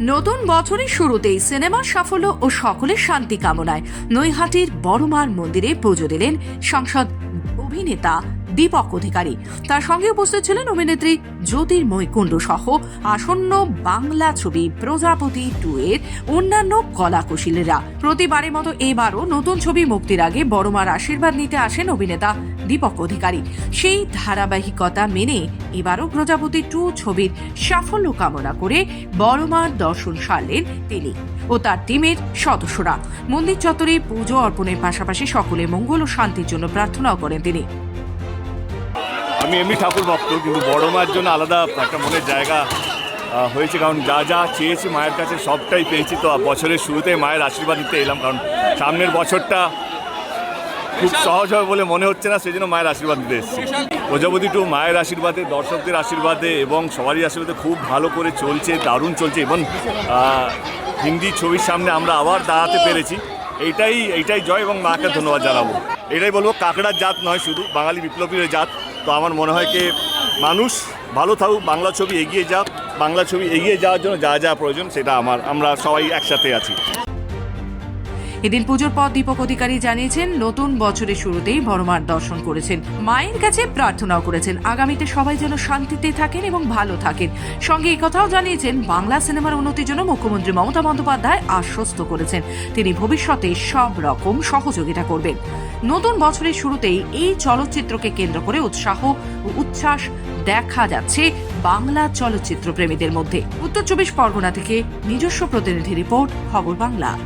নতুন বছরের শুরুতেই সিনেমার সাফল্য ও সকলের শান্তি কামনায় নৈহাটির বড়মার মন্দিরে পুজো দিলেন সাংসদ অভিনেতা দীপক অধিকারী। তার সঙ্গে উপস্থিত ছিলেন অভিনেত্রী জ্যোতির্ময় কুণ্ডু সহ আসন্ন বাংলা ছবি প্রজাপতি টু এর অন্যান্য কলাকুশলীরা। প্রতিবারের মতো এবারও নতুন ছবি মুক্তির আগে বড়মার আশীর্বাদ নিতে আসেন অভিনেতা দীপক অধিকারী। সেই ধারাবাহিকতা মেনে এবারও প্রজাপতি টু ছবির সাফল্য কামনা করে বড়মার দর্শন সারলেন তিনি ও তার টিমের সদস্যরা। মন্দির চত্বরে পুজো অর্পণের পাশাপাশি সকলে মঙ্গল ও শান্তির জন্য প্রার্থনাও করেন তিনি। আমি এমনি ঠাকুর ভক্ত, কিন্তু বড় মায়ের জন্য আলাদা একটা মনের জায়গা হয়েছে। কারণ যা যা চেয়েছি মায়ের কাছে সবটাই পেয়েছি। তো বছরের শুরুতে মায়ের আশীর্বাদ নিতে এলাম। কারণ সামনের বছরটা খুব সহজ হবে বলে মনে হচ্ছে না সেই জন্য মায়ের আশীর্বাদ নিতে এসেছি। প্রজাপতি টু মায়ের আশীর্বাদে দর্শকদের আশীর্বাদে এবং সবারই আশীর্বাদে খুব ভালো করে চলছে দারুণ চলছে। এবং হিন্দি ছবির সামনে আমরা আবার দাঁড়াতে পেরেছি। এইটাই এইটাই জয় এবং মাকে ধন্যবাদ জানাব। এটাই বলব কাঁকড়ার জাত নয় শুধু বাঙালি বিপ্লবীর জাত। তো আমার মনে হয় কি মানুষ ভালো থাকুক বাংলা ছবি এগিয়ে যাক বাংলা ছবি এগিয়ে যাওয়ার জন্য যা যা প্রয়োজন সেটা আমার আমরা সবাই একসাথে আছি। এদিন পুজোর পর দীপক অধিকারী জানিয়েছেন, নতুন বছরের শুরুতেই বড়মার দর্শন করেছেন। মায়ের কাছে প্রার্থনাও করেছেন। আগামীতে সবাই যেন শান্তিতে থাকেন এবং ভালো থাকেন। সঙ্গে এই কথাও জানিয়েছেন, বাংলা সিনেমার উন্নতির জন্য মুখ্যমন্ত্রী মমতা বন্দ্যোপাধ্যায় আশ্বস্ত করেছেন। তিনি ভবিষ্যতে সব রকম সহযোগিতা করবেন। নতুন বছরের শুরুতেই এই চলচ্চিত্রকে কেন্দ্র করে উৎসাহ ও উচ্ছ্বাস দেখা যাচ্ছে বাংলা চলচ্চিত্র প্রেমীদের মধ্যে। উত্তর চব্বিশ পরগনা থেকে নিজস্ব প্রতিনিধি রিপোর্ট, খবর বাংলা।